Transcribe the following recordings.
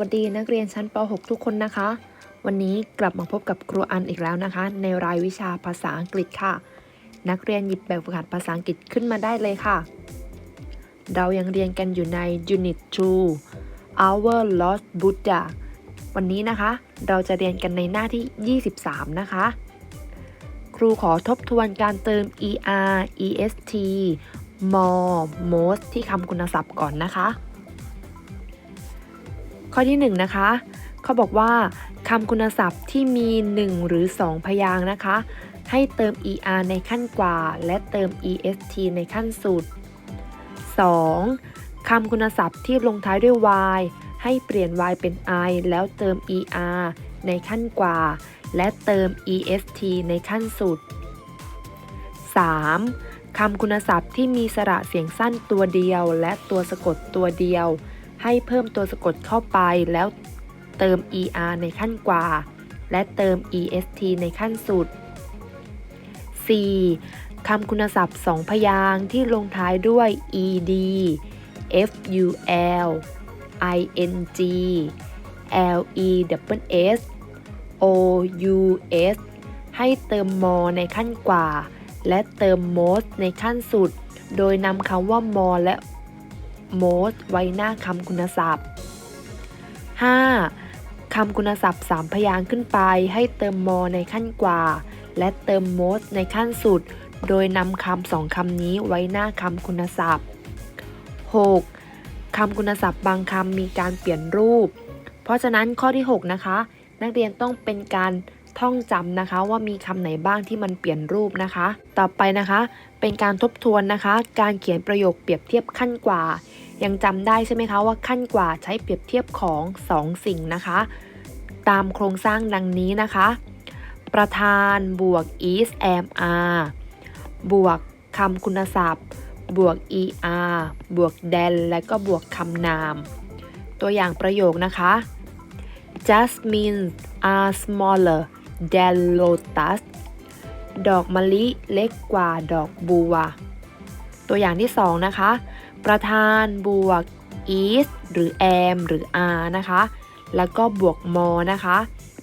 วัสดีนักเรียนชั้นป .6 ทุกคนนะคะ วันนี้กลับมาพบกับครูอันอีกแล้วนะคะ ในรายวิชาภาษาอังกฤษค่ะ นักเรียนหยิบแบบฝึกหัดภาษาอังกฤษขึ้นมาได้เลยค่ะ เรายังเรียนกันอยู่ใน Unit 2 Our Lost Buddha วันนี้นะคะ เราจะเรียนกันในหน้าที่ 23 นะคะ ครูขอทบทวนการเติม er est more most ที่คำคุณศัพท์ก่อนนะคะ ข้อที่1นนะคะเขาบอกว่าคำคุณศัพท์ที่มี 1 หรือ 2 พยางค์นะคะ ให้เติม er ในขั้นกว่า และเติม est ในขั้นสุด 2. คำคุณศัพท์ที่ลงท้ายด้วย y ให้เปลี่ยน y เป็น i แล้วเติม er ในขั้นกว่า และเติม est ในขั้นสุด 3. คำคุณศัพท์ที่มีสระเสียงสั้นตัวเดียว และตัวสะกดตัวเดียว ให้เพิ่มตัวสะกดเข้าไปแล้วเติม er ในขั้นกว่า และเติม est ในขั้นสุด 4. คำคุณศัพท์สองพยางค์ที่ลงท้ายด้วย ed ful ing les ous ให้เติม mor ในขั้นกว่า และเติม most ในขั้นสุด โดยนำคำว่า mor และ most ไว้หน้าคำคุณศัพท์ 5. คำคุณศัพท์ 3 พยางค์ขึ้นไปให้เติม more ในขั้นกว่า และเติม most ในขั้นสุด โดยนำคำสองคำนี้ไว้หน้าคำคุณศัพท์ 6. คำคุณศัพท์บางคำมีการเปลี่ยนรูป เพราะฉะนั้นข้อที่ 6 นะคะ นักเรียนต้องเป็นการท่องจำนะคะว่ามีคำไหนบ้างที่มันเปลี่ยนรูปนะคะ ต่อไปนะคะ เป็นการทบทวนนะคะ การเขียนประโยคเปรียบเทียบขั้นกว่า ยังจำได้ใช่ไหมคะว่าขั้นกว่าใช้เปรียบเทียบของ 2 สิ่งนะคะ ตามโครงสร้างดังนี้นะคะ ประธานบวก is am are บวกคำคุณศัพท์ บวก er บวก then และก็บวกคำนาม ตัวอย่างประโยคนะคะ Jasmine are smaller than lotus ดอกมะลิเล็กกว่าดอกบัว ตัวอย่างที่ 2 นะคะ ประธานบวก is หรือ am หรือ are นะคะ แล้วก็บวก more นะคะ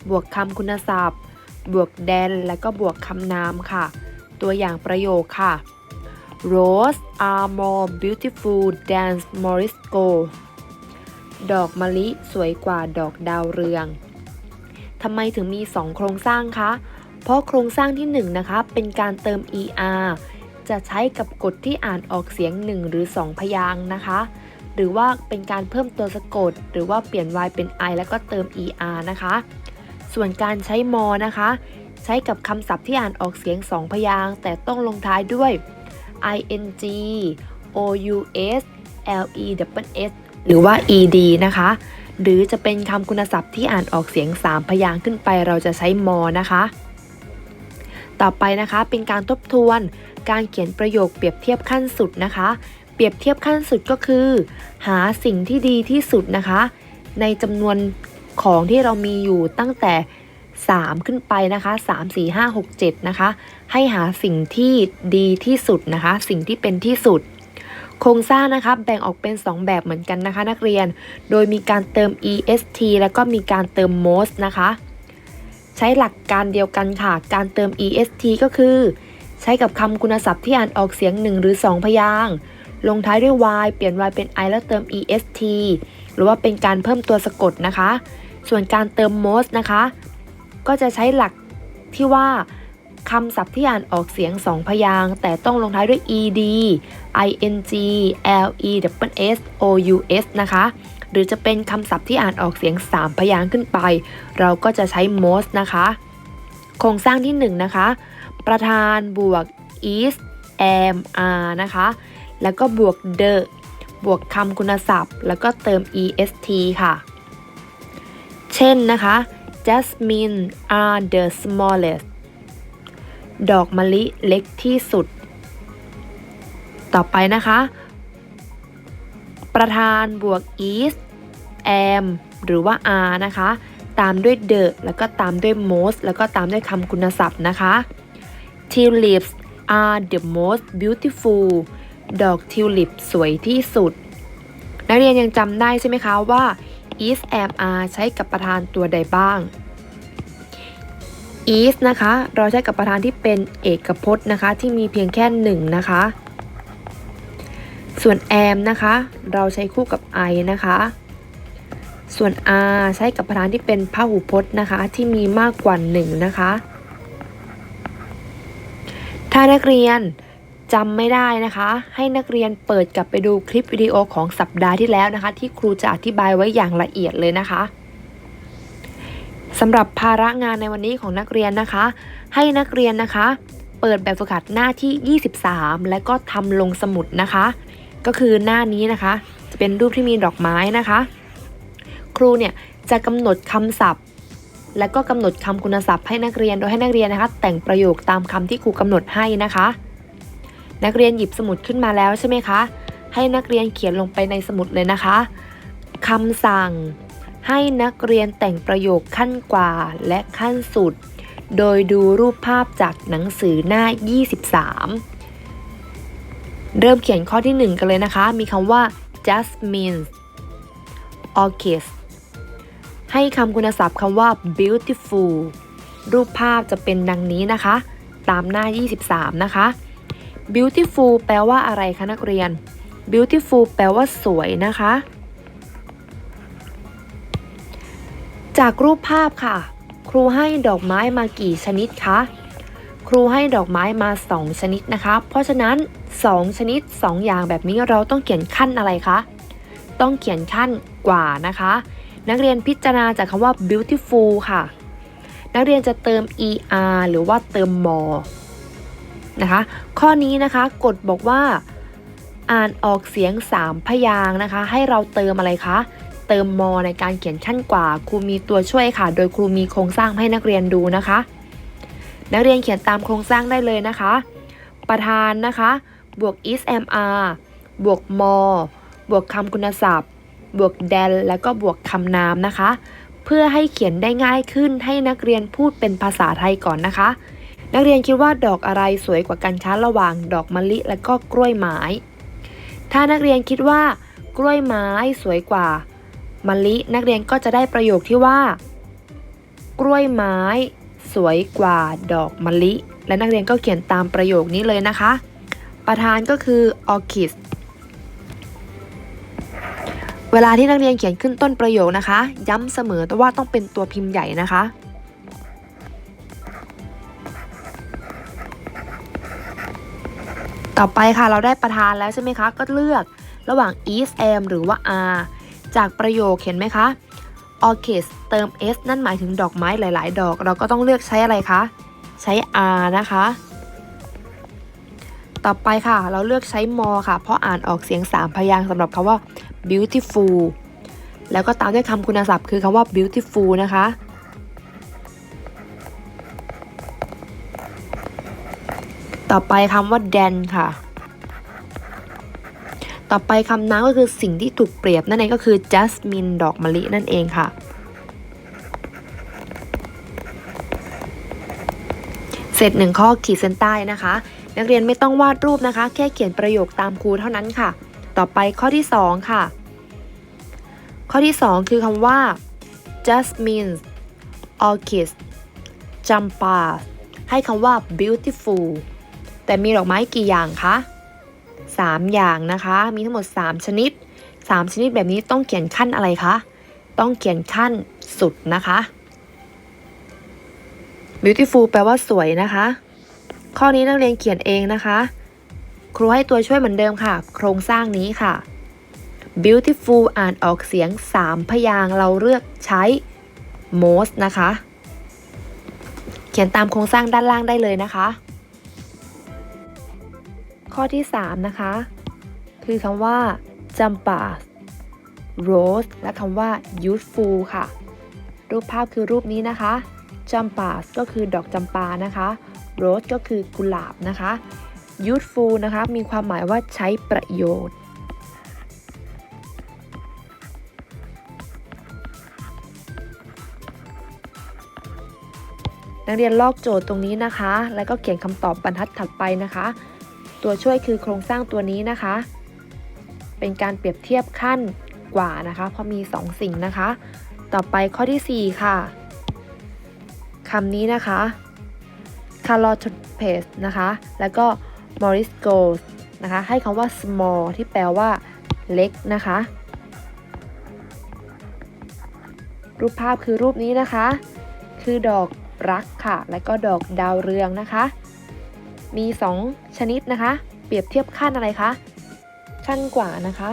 บวกคำคุณศัพท์ บวก then แล้วก็บวกคำนามค่ะ ตัวอย่างประโยคค่ะ Rose are more beautiful than Morisco ดอกมะลิสวยกว่าดอกดาวเรืองทำไมถึงมี 2 โครงสร้างคะ เพราะโครงสร้างที่ 1 นะคะ เป็นการเติม er จะใช้กับกฎที่อ่านออกเสียง 1 หรือ 2 พยางค์นะคะ หรือว่าเป็นการเพิ่มตัวสะกด หรือว่าเปลี่ยน y เป็น i แล้วก็เติม er นะคะ ส่วนการใช้ more นะคะ ใช้กับคำศัพท์ที่อ่านออกเสียง 2 พยางค์แต่ต้องลงท้ายด้วย ing ous les หรือว่า ed นะคะ หรือจะเป็นคำคุณศัพท์ที่อ่านออกเสียง 3 พยางค์ขึ้นไปเราจะใช้ more นะคะ ต่อไปนะคะ เป็นการทบทวน การเขียนประโยคเปรียบเทียบขั้นสุดนะคะ เปรียบเทียบขั้นสุดก็คือ หาสิ่งที่ดีที่สุดนะคะ ในจำนวนของที่เรามีอยู่ตั้งแต่ 3 ขึ้นไปนะคะ 3 4 5 6 7 นะคะ ให้หาสิ่งที่ดีที่สุดนะคะ สิ่งที่เป็นที่สุด โครงสร้างนะคะแบ่งออกเป็น 2 แบบเหมือนกันนะคะ นักเรียน โดยมีการเติม est แล้วก็มีการเติม most นะคะ ช้หลักการเดียวกันค่ะ การเติม est ก็คือ ใช้กับคำคุณศัพท์ที่อ่านออกเสียง 1 หรือ 2 พยางค์ลงท้ายด้วย y เปลี่ยน y เป็น i แล้วเติม est หรือว่าเป็นการเพิ่มตัวสะกดนะคะ ส่วนการเติม most นะคะ ก็จะใช้หลักที่ว่าคำศัพท์ที่อ่านออกเสียง 2 พยางค์แต่ต้องลงท้ายด้วย ed ing le s ous นะคะ หรือจะเป็นคำศัพท์ที่อ่านออกเสียง 3 พยางค์ขึ้นไป เราก็จะใช้ most นะคะ โครงสร้างที่ 1 นะคะ ประธานบวก is am are นะคะ แล้วก็บวก the บวกคำคุณศัพท์ แล้วก็เติม est ค่ะ เช่นนะคะ Jasmine are the smallest ดอกมะลิเล็กที่สุด ต่อไปนะคะ ประธานบวก is am หรือว่า are นะคะ ตามด้วย the แล้วก็ตามด้วย most แล้วก็ตามด้วยคำคุณศัพท์นะคะ tulips are the most beautiful ดอกทิวลิปสวยที่สุด นักเรียนยังจำได้ใช่ไหมคะว่า is am are ใช้กับประธานตัวใดบ้าง is นะคะ เราใช้กับประธานที่เป็นเอกพจน์นะคะ ที่มีเพียงแค่หนึ่งนะคะ ส่วน am นะคะ เราใช้คู่กับ I นะคะ ส่วน r ใช้กับประธานที่เป็นพหูพจน์นะคะ ที่มีมากกว่าหนึ่งนะคะ ถ้านักเรียนจำไม่ได้นะคะ ให้นักเรียนเปิดกลับไปดูคลิปวิดีโอของสัปดาห์ที่แล้วนะคะ ที่ครูจะอธิบายไว้อย่างละเอียดเลยนะคะสำหรับภาระงานในวันนี้ของนักเรียนนะคะ ให้นักเรียนนะคะ เปิดแบบฝึกหัดหน้าที่ 23 และก็ทำลงสมุดนะคะ ก็คือหน้านี้นะคะ จะเป็นรูปที่มีดอกไม้นะคะ ครูเนี่ยจะกำหนดคำศัพท์ และก็กำหนดคำคุณศัพท์ให้นักเรียนโดยให้นักเรียนนะคะ แต่งประโยคตามคำที่ครูกำหนดให้นะคะ นักเรียนหยิบสมุดขึ้นมาแล้วใช่ไหมคะให้นักเรียนเขียนลงไปในสมุดเลยนะคะคำสั่งให้นักเรียนแต่งประโยคขั้นกว่าและขั้นสุด โดยดูรูปภาพจากหนังสือหน้า 23 เริ่มเขียนข้อที่ 1 กันเลยนะคะ มีคำว่า jasmine orchid ให้คำคุณศัพท์คำว่า beautiful รูปภาพจะเป็นดังนี้นะคะ ตามหน้า 23 นะคะ beautiful แปลว่าอะไรคะนักเรียน beautiful แปลว่าสวยนะคะ จากรูปภาพค่ะ ครูให้ดอกไม้มากี่ชนิดคะ ครูให้ดอกไม้มา 2 ชนิดนะคะ เพราะฉะนั้น 2 ชนิด 2 อย่างแบบนี้เราต้องเขียนขั้นอะไรคะ ต้องเขียนขั้นกว่านะคะ นักเรียนพิจารณาจากคำว่า beautiful ค่ะ นักเรียนจะเติม er หรือว่าเติม more นะคะ ข้อนี้นะคะกฎบอกว่า อ่านออกเสียง 3 พยางนะคะ ให้เราเติมอะไรคะเติมมอในการเขียนขั้นกว่า ครูมีตัวช่วยค่ะ โดยครูมีโครงสร้างให้นักเรียนดูนะคะ นักเรียนเขียนตามโครงสร้างได้เลยนะคะ ประธานนะคะ บวก is am are บวก more บวกคำคุณศัพท์ บวก then แล้วก็บวกคำนามนะคะ เพื่อให้เขียนได้ง่ายขึ้นให้นักเรียนพูดเป็นภาษาไทยก่อนนะคะ นักเรียนคิดว่าดอกอะไรสวยกว่ากันคะระหว่างดอกมะลิ และก็กล้วยไม้ ถ้านักเรียนคิดว่ากล้วยไม้สวยกว่ามะลิ นักเรียนก็จะได้ประโยคที่ว่า กล้วยไม้ สวยกว่าดอกมะลิ และนักเรียนก็เขียนตามประโยคนี้เลยนะคะ ประธานก็คือ orchid เวลาที่นักเรียนเขียนขึ้นต้นประโยคนะคะ ย้ำเสมอแต่ว่าต้องเป็นตัวพิมพ์ใหญ่นะคะ ต่อไปค่ะเราได้ประธานแล้วใช่ไหมคะ ก็เลือกระหว่าง is am หรือว่า are จากประโยคเห็นไหมคะ orchid เติม s นั่นหมายถึงดอกไม้หลาย ๆ ดอก เราก็ต้องเลือกใช้อะไรคะ ใช้ r นะคะ ต่อไปค่ะ เราเลือกใช้ m ค่ะ เพราะอ่านออกเสียง 3 พยางค์สำหรับคำว่า beautiful แล้วก็ตามด้วยคำคุณศัพท์คือคำว่า beautiful นะคะต่อไปคำว่า then ค่ะ ต่อไปคำนั้นก็คือสิ่งที่ถูกเปรียบนั่นเองก็คือ jasmine ดอกมะลินั่นเองค่ะ เสร็จหนึ่งข้อขีดเส้นใต้นะคะ นักเรียนไม่ต้องวาดรูปนะคะ แค่เขียนประโยคตามครูเท่านั้นค่ะ ต่อไปข้อที่ 2 ค่ะ ข้อที่ 2 คือคำว่า jasmine orchid jamba ให้คำว่า beautiful แต่มีดอกไม้กี่อย่างคะ 3 อย่างนะคะ มีทั้งหมด 3 ชนิด 3 ชนิดแบบนี้ต้องเขียนขั้นอะไรคะ ต้องเขียนขั้นสุดนะคะ beautiful แปลว่าสวยนะคะ ข้อนี้นักเรียนเขียนเองนะคะครูให้ตัวช่วยเหมือนเดิมค่ะ โครงสร้างนี้ค่ะ beautiful อ่านออกเสียง 3 พยางเราเลือกใช้ most นะคะ เขียนตามโครงสร้างด้านล่างได้เลยนะคะ ข้อที่ 3 นะคะ คือคำว่า jumpa rose และคำว่า youthful ค่ะ รูปภาพคือรูปนี้นะคะ jumpa ก็คือดอกจำปานะคะ rose ก็คือกุหลาบนะคะ youthful นะคะ มีความหมายว่าใช้ประโยชน์ นักเรียนลอกโจทย์ตรงนี้นะคะ แล้วก็เขียนคำตอบบรรทัดถัดไปนะคะ ตัวช่วยคือโครงสร้างตัวนี้นะคะ เป็นการเปรียบเทียบขั้นกว่านะคะเพราะมี 2 สิ่งนะคะ ต่อไปข้อที่ 4 ค่ะคำนี้นะคะ c a r l o t p a c e นะคะ แล้วก็ Morris Goes นะคะ ให้คำว่า small ที่แปลว่าเล็กนะคะ รูปภาพคือรูปนี้นะคะ คือดอกรักค่ะ และก็ดอกดาวเรืองนะคะ มี 2 ชนิดนะคะ เปรียบเทียบขั้นอะไรคะ ขั้นกว่านะคะ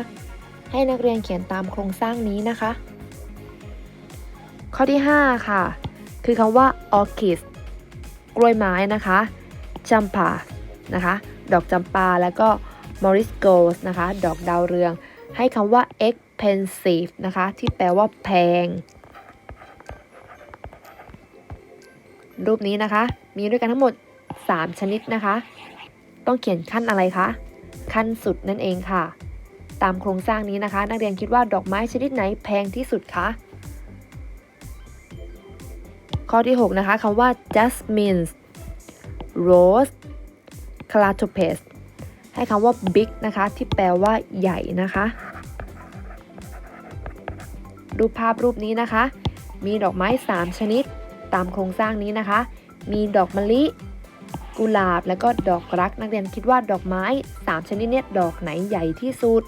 ให้นักเรียนเขียนตามโครงสร้างนี้นะคะ ข้อที่ 5 ค่ะ คือคำว่า orchid กล้วยไม้นะคะจ a มปานะคะ ดอกจำปา แล้วก็ Morris Goes นะคะ ดอกดาวเรือง ให้คำว่า expensive นะคะ ที่แปลว่าแพง รูปนี้นะคะ มีด้วยกันทั้งหมด 3 ชนิดนะคะ ต้องเขียนขั้นอะไรคะ ขั้นสุดนั่นเองค่ะ ตามโครงสร้างนี้นะคะ นักเรียนคิดว่าดอกไม้ชนิดไหนแพงที่สุดคะ ข้อที่ 6 นะคะคำว่า jasmine rose c l a t o p e s ให้คำว่า big นะคะ ที่แปลว่าใหญ่นะคะรูปภาพรูปนี้นะคะ มีดอกไม้ 3 ชนิด ตามโครงสร้างนี้นะคะ มีดอกมะลิ กุหลาบ และก็ดอกรัก นักเรียนคิดว่าดอกไม้ 3 ชนิดเนี่ยดอกไหนใหญ่ที่สุด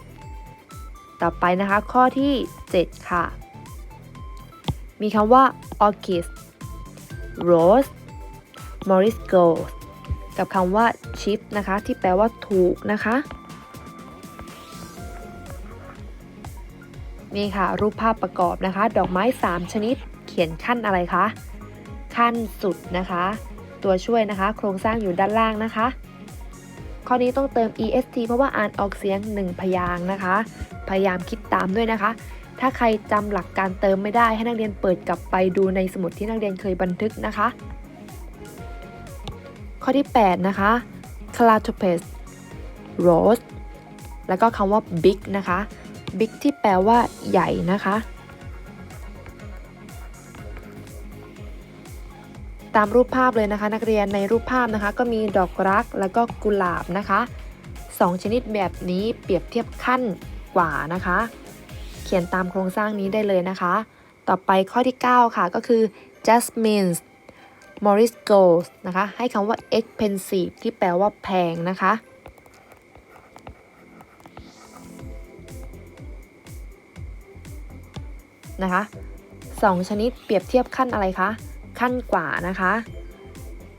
ต่อไปนะคะ ข้อที่ 7 ค่ะ มีคำว่า orchid rose morris goes กับคำว่า cheap นะคะ ที่แปลว่าถูกนะคะนี่ค่ะ รูปภาพประกอบนะคะ ดอกไม้ 3 ชนิด เขียนขั้นอะไรคะ ขั้นสุดนะคะ ตัวช่วยนะคะ โครงสร้างอยู่ด้านล่างนะคะ ข้อนี้ต้องเติม est เพราะว่าอ่านออกเสียง 1 พยางนะคะ พยายามคิดตามด้วยนะคะ ถ้าใครจำหลักการเติมไม่ได้ให้นักเรียนเปิดกลับไปดูในสมุดที่นักเรียนเคยบันทึกนะคะ ข้อที่ 8 นะคะ c l a t o p e s rose แล้วก็คำว่า big นะคะ big ที่แปลว่าใหญ่นะคะ ตามรูปภาพเลยนะคะ นักเรียนในรูปภาพนะคะ ก็มีดอกรักแล้วก็กุหลาบนะคะสองชนิดแบบนี้เปรียบเทียบขั้นกว่านะคะ เขียนตามโครงสร้างนี้ได้เลยนะคะ ต่อไปข้อที่ 9 ค่ะก็คือ jasmine Morris Goes นะคะ ให้คำว่า expensive ที่แปลว่าแพงนะคะ นะคะสองชนิดเปรียบเทียบขั้นอะไรคะ ขั้นกว่านะคะ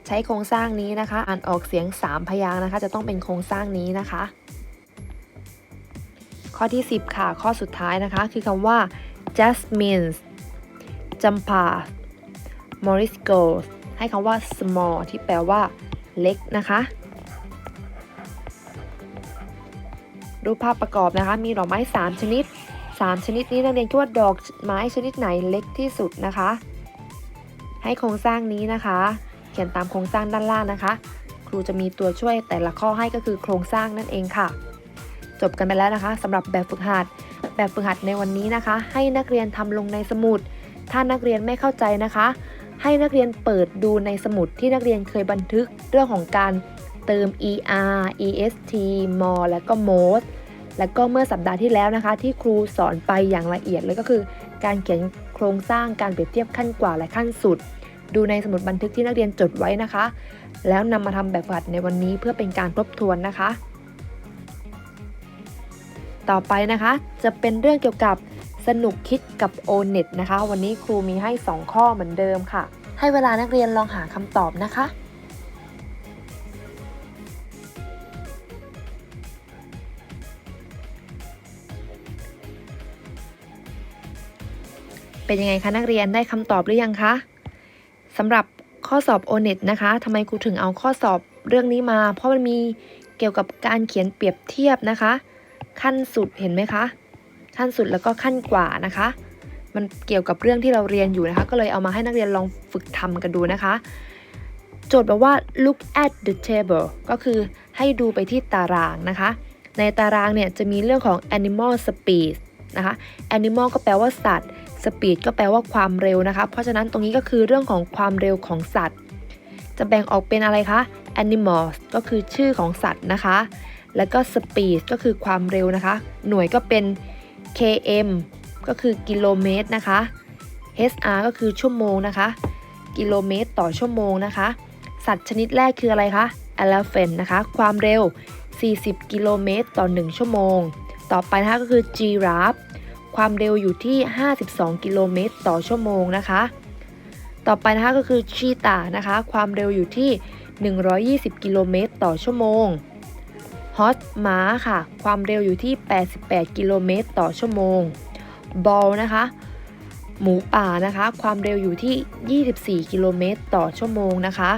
ใช้โครงสร้างนี้นะคะ อ่านออกเสียง 3 พยางค์นะคะ จะต้องเป็นโครงสร้างนี้นะคะ ข้อที่ 10 ค่ะ ข้อสุดท้ายนะคะ คือคำว่า jasmine จำปา Morris Goes ให้คำว่า small ที่แปลว่าเล็กนะคะรูปภาพประกอบนะคะ มีดอกไม้ 3 ชนิด 3 ชนิดนี้นักเรียนคิดว่าดอกไม้ชนิดไหนเล็กที่สุดนะคะ ให้โครงสร้างนี้นะคะ เขียนตามโครงสร้างด้านล่างนะคะ ครูจะมีตัวช่วยแต่ละข้อให้ก็คือโครงสร้างนั่นเองค่ะ จบกันไปแล้วนะคะสำหรับแบบฝึกหัด แบบฝึกหัดในวันนี้นะคะ ให้นักเรียนทำลงในสมุด ถ้านักเรียนไม่เข้าใจนะคะ ให้นักเรียนเปิดดูในสมุดที่นักเรียนเคยบันทึกเรื่องของการเติม er est more และก็ most และก็เมื่อสัปดาห์ที่แล้วนะคะ ที่ครูสอนไปอย่างละเอียดเลยก็คือ การเขียน ครงสร้างการเปรียบเทียบขั้นกว่าและขั้นสุด ดูในสมุดบันทึกที่นักเรียนจดไว้นะคะ แล้วนำมาทำแบบฝึกหัดในวันนี้เพื่อเป็นการทบทวนนะคะ ต่อไปนะคะ จะเป็นเรื่องเกี่ยวกับสนุกคิดกับโอเน็ตนะคะ วันนี้ครูมีให้ 2 ข้อเหมือนเดิมค่ะ ให้เวลานักเรียนลองหาคำตอบนะคะ เป็นยังไงคะนักเรียนได้คำตอบหรือยังคะสำหรับข้อสอบ o n e t นะคะทำไมครูถึงเอาข้อสอบเรื่องนี้มา เพราะมันมีเกี่ยวกับการเขียนเปรียบเทียบนะคะ ขั้นสุดเห็นไหมคะ ขั้นสุดแล้วก็ขั้นกว่านะคะ มันเกี่ยวกับเรื่องที่เราเรียนอยู่นะคะ ก็เลยเอามาให้นักเรียนลองฝึกทำกันดูนะคะ โจทย์บอกว่า look at the table ก็คือให้ดูไปที่ตารางนะคะ ในตารางเนี่ยจะมีเรื่องของ animal speed นะคะ animal ก็แปลว่าสัตว์ speed ก็แปลว่าความเร็วนะคะ เพราะฉะนั้นตรงนี้ก็คือเรื่องของความเร็วของสัตว์ จะแบ่งออกเป็นอะไรคะ animals ก็คือชื่อของสัตว์นะคะ แล้วก็ speed ก็คือความเร็วนะคะ หน่วยก็เป็น km ก็คือกิโลเมตรนะคะ hr ก็คือชั่วโมงนะคะ กิโลเมตรต่อชั่วโมงนะคะ สัตว์ชนิดแรกคืออะไรคะ elephant นะคะ ความเร็ว 40 กิโลเมตรต่อ 1 ชั่วโมง ต่อไปนะคะก็คือ giraffe ความเร็วอยู่ที่ 52 กิโลเมตรต่อชั่วโมงนะคะ ต่อไปนะคะก็คือ cheetah นะคะ ความเร็วอยู่ที่ 120 กิโลเมตรต่อชั่วโมง horse ม้าค่ะ ความเร็วอยู่ที่ 88 กิโลเมตรต่อชั่วโมง ball นะคะ หมูป่านะคะ ความเร็วอยู่ที่ 24 กิโลเมตรต่อชั่วโมงนะคะ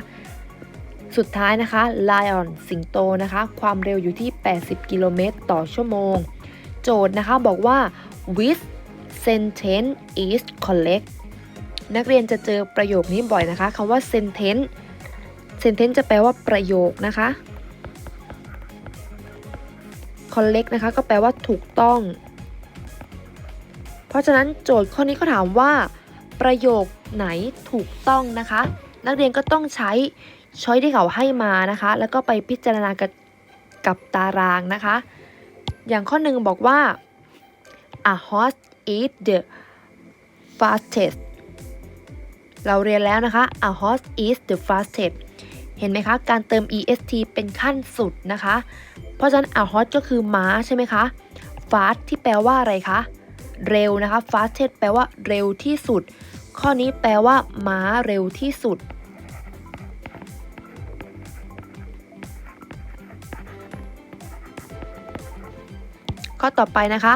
สุดท้ายนะคะ lion สิงโตนะคะ ความเร็วอยู่ที่ 80 กิโลเมตรต่อชั่วโมง โจทย์นะคะบอกว่า which sentence is correct นักเรียนจะเจอประโยคนี้บ่อยนะคะคำว่า sentence sentence จะแปลว่าประโยคนะคะ correct นะคะ ก็แปลว่าถูกต้อง เพราะฉะนั้นโจทย์ข้อนี้ก็ถามว่า ประโยคไหนถูกต้องนะคะ นักเรียนก็ต้องใช้ช้อยที่เขาให้มานะคะ แล้วก็ไปพิจารณากับกับตารางนะคะ อย่างข้อหนึ่งบอกว่า a horse is the fastest เราเรียนแล้วนะคะ a horse is the fastest เห็นไหมคะ การเติม est เป็นขั้นสุดนะคะ เพราะฉะนั้น a horse ก็คือม้าใช่ไหมคะ fast ที่แปลว่าอะไรคะ เร็วนะคะ fastest แปลว่าเร็วที่สุด ข้อนี้แปลว่า ม้าเร็วที่สุด ข้อต่อไปนะคะ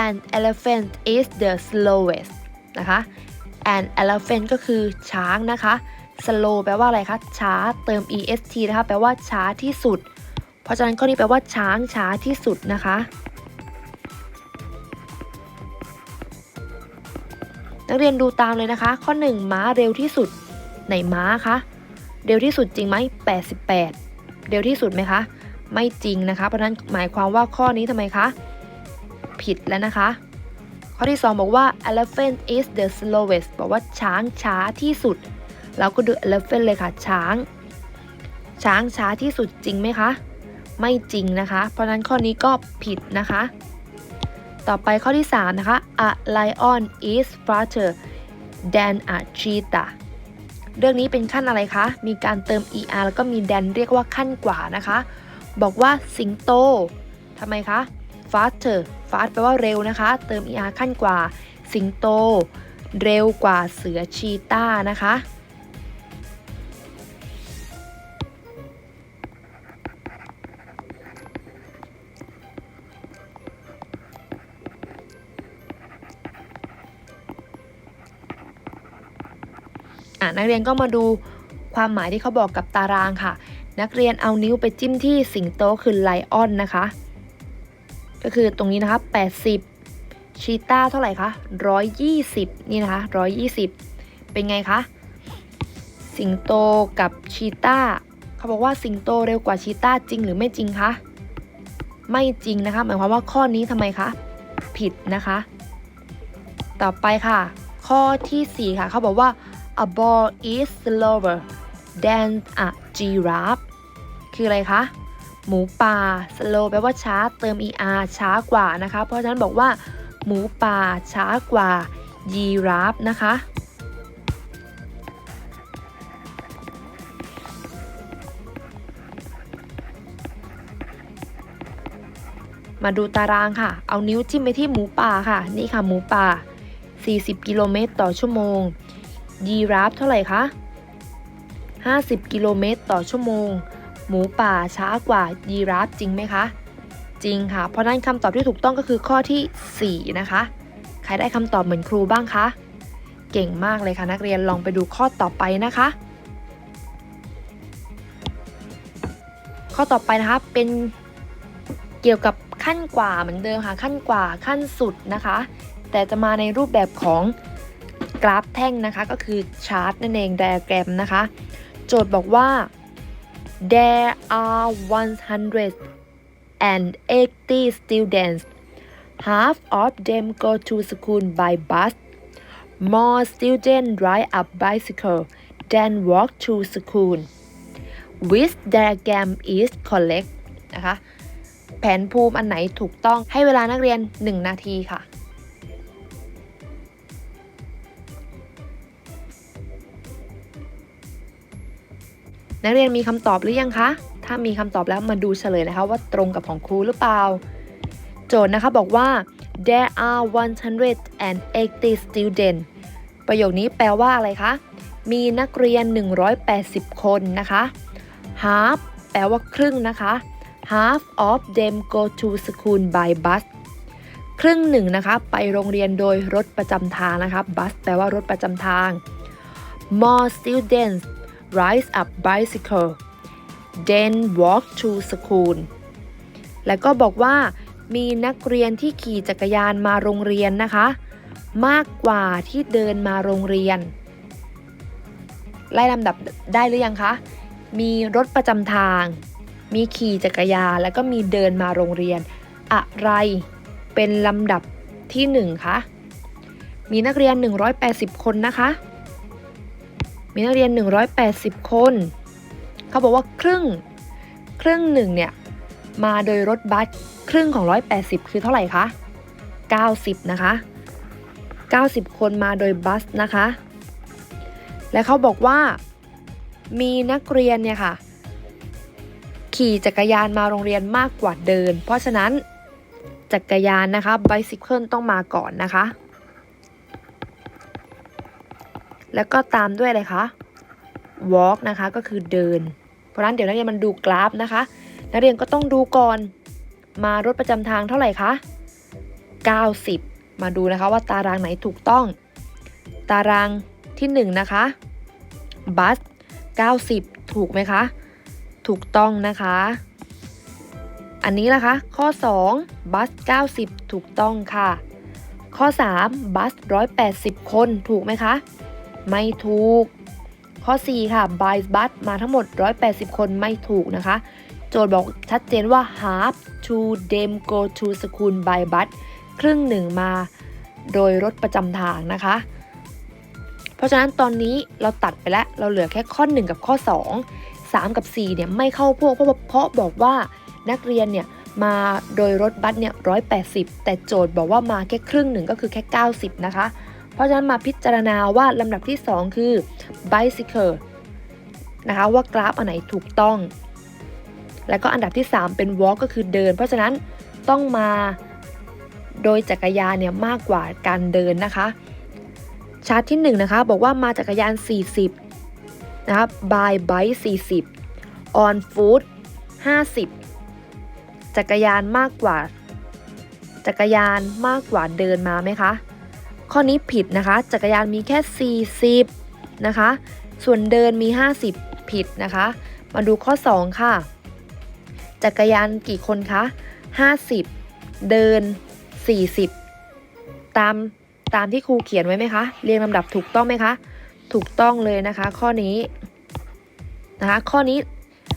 an elephant is the slowest นะคะ an elephant ก็คือช้างนะคะ slow แปลว่าอะไรคะ ช้า เติม est นะคะ แปลว่าช้าที่สุด เพราะฉะนั้นข้อนี้แปลว่าช้างช้าที่สุดนะคะ นักเรียนดูตามเลยนะคะ ข้อ 1 ม้าเร็วที่สุด ไหนม้าคะ เร็วที่สุดจริงไหม 88 เร็วที่สุดไหมคะ ไม่จริงนะคะ เพราะฉะนั้นหมายความว่าข้อนี้ทำไมคะ ผิดแล้วนะคะ ข้อที่ 2 บอกว่า elephant is the slowest บอกว่าช้างช้าที่สุด เราก็ดู elephant เลยค่ะ ช้าง ช้างช้าที่สุดจริงไหมคะ ไม่จริงนะคะ เพราะนั้นข้อนี้ก็ผิดนะคะ ต่อไปข้อที่ 3 นะคะ a lion is faster than a cheetah เรื่องนี้เป็นขั้นอะไรคะ มีการเติม er แล้วก็มี than เรียกว่าขั้นกว่านะคะ บอกว่าสิงโตทำไมคะ faster fast แปลว่าเร็วนะคะ เติม er ขั้นกว่า สิงโต เร็วกว่าเสือชีต้านะคะอะนักเรียนก็มาดูความหมายที่เขาบอกกับตารางค่ะ นักเรียนเอานิ้วไปจิ้มที่สิงโตคือไลออนนะคะ ก็คือตรงนี้นะคะ 80 ชีต้าเท่าไหร่คะ 120 นี่นะคะ 120 เป็นไงคะ สิงโตกับชีต้าเขาบอกว่าสิงโตเร็วกว่าชีต้าจริงหรือไม่จริงคะ ไม่จริงนะคะ หมายความว่าข้อนี้ทำไมคะ ผิดนะคะ ต่อไปค่ะ ข้อทีสี่4 ค่ะ เขาบอกว่า a ball is slower than a giraffe คืออะไรคะ หมูป่า slow แปลว่าช้า เติม er ช้ากว่านะคะ เพราะฉะนั้นบอกว่า หมูป่าช้ากว่า ยีราฟนะคะ มาดูตารางค่ะ เอานิ้วจิ้มไปที่หมูป่าค่ะ นี่ค่ะหมูป่า 40 กิโลเมตรต่อชั่วโมง ยีราฟเท่าไหร่คะ 50 กิโลเมตรต่อชั่วโมง หมูป่าช้ากว่ายีราฟจริงไหมคะ จริงค่ะ เพราะนั้นคำตอบที่ถูกต้องก็คือข้อที่ 4 นะคะ ใครได้คำตอบเหมือนครูบ้างคะ เก่งมากเลยค่ะนักเรียนลองไปดูข้อต่อไปนะคะ ข้อต่อไปนะคะเป็นเกี่ยวกับขั้นกว่าเหมือนเดิมค่ะ ขั้นกว่าขั้นสุดนะคะ แต่จะมาในรูปแบบของกราฟแท่งนะคะก็คือชาร์ตนั่นเองไดอะแกรมนะคะ โจทย์บอกว่า there are 180 students half of them go to school by bus more students ride a bicycle than walk to school which diagram is correct นะคะ แผนภูมิอันไหนถูกต้องให้เวลานักเรียน 1 นาทีค่ะ นักเรียนมีคำตอบหรือยังคะ ถ้ามีคำตอบแล้วมาดูเฉลยนะคะว่าตรงกับของครูหรือเปล่า โจทย์นะคะบอกว่า there are 180 students ประโยคนี้แปลว่าอะไรคะ มีนักเรียน 180 คนนะคะ half แปลว่าครึ่งนะคะ half of them go to school by bus ครึ่งหนึ่งนะคะ ไปโรงเรียนโดยรถประจำทางนะคะ bus แปลว่ารถประจำทาง more students ride a bicycle then walk to school แล้วก็บอกว่ามีนักเรียนที่ขี่จักรยานมาโรงเรียนนะคะ มากกว่าที่เดินมาโรงเรียน ไล่ลำดับได้หรือยังคะ มีรถประจำทาง มีขี่จักรยานแล้วก็มีเดินมาโรงเรียน อะไรเป็นลำดับที่1คะมีนักเรียน 180 คนนะคะ มีนักเรียน 180 คน เขาบอกว่าครึ่ง ครึ่งหนึ่งเนี่ย มาโดยรถบัสครึ่งของ 180 คือเท่าไหร่คะ 90 นะคะ 90 คนมาโดยบัสนะคะ และเขาบอกว่ามีนักเรียนเนี่ยค่ะ ขี่จักรยานมาโรงเรียนมากกว่าเดิน เพราะฉะนั้นจักรยานนะคะ bicycle ต้องมาก่อนนะคะ แล้วก็ตามด้วยอะไรคะ walk นะคะก็คือเดิน เพราะนั้นเดี๋ยวนักเรียนมันดูกราฟนะคะ นักเรียนก็ต้องดูก่อนมารถประจำทางเท่าไหร่คะ 90 มาดูนะคะว่าตารางไหนถูกต้อง ตารางที่ 1 นะคะ บัส 90 ถูกไหมคะ ถูกต้องนะคะ อันนี้ล่ะคะ ข้อ 2 บัส 90 ถูกต้องค่ะ ข้อ 3 บัส 180 คน ถูกไหมคะ ไม่ถูก ข้อ 4 ค่ะบ y บัสมาทั้งหมด 180 คนไม่ถูกนะคะ โจทย์บอกชัดเจนว่า half to them go to school by bus ครึ่งหนึ่งมาโดยรถประจำทางนะคะ เพราะฉะนั้นตอนนี้เราตัดไปแล้ว เราเหลือแค่ข้อ 1 กับข้อ 2 3 กับ 4 เนี่ยไม่เข้าพวกเพราะเพราะบอกว่านักเรียนเนี่ยมาโดยรถบัสเนี่ย180แต่โจทย์บอกว่ามาแค่ครึ่งหนึ่งก็คือแค่ 90 นะคะ เพราะฉะนั้นมาพิจารณาว่าลำดับที่ 2 คือ bicycle นะคะว่ากราฟอันไหนถูกต้อง แล้วก็อันดับที่ 3 เป็น walk ก็คือเดิน เพราะฉะนั้นต้องมาโดยจักรยานเนี่ยมากกว่าการเดินนะคะชาร์ตที่ 1 นะคะ บอกว่ามาจักรยาน 40 นะคะ by bike 40 on foot 50 จักรยานมากกว่า จักรยานมากกว่าเดินมาไหมคะ ข้อนี้ผิดนะคะ จักรยานมีแค่ 40 นะคะ ส่วนเดินมี 50 ผิดนะคะ มาดูข้อ 2 ค่ะ จักรยานกี่คนคะ 50 เดิน 40 ตามตามที่ครูเขียนไว้ไหมคะ เรียงลำดับถูกต้องไหมคะ ถูกต้องเลยนะคะ ข้อนี้นะคะ ข้อนี้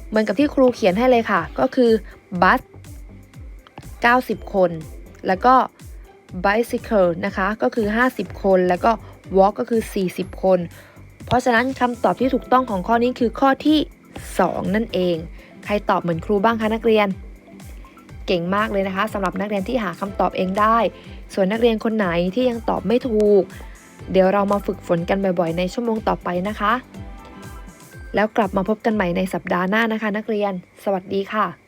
เหมือนกับที่ครูเขียนให้เลยค่ะ ก็คือบัส90 คน แล้วก็ bicycle นะคะ ก็คือ 50 คน แล้วก็ walk ก็คือ 40 คน เพราะฉะนั้นคำตอบที่ถูกต้องของข้อนี้คือข้อที่ 2 นั่นเอง ใครตอบเหมือนครูบ้างคะนักเรียน เก่งมากเลยนะคะสำหรับนักเรียนที่หาคำตอบเองได้ ส่วนนักเรียนคนไหนที่ยังตอบไม่ถูก เดี๋ยวเรามาฝึกฝนกันบ่อยๆ ในชั่วโมงต่อไปนะคะ แล้วกลับมาพบกันใหม่ในสัปดาห์หน้านะคะ นักเรียน สวัสดีค่ะ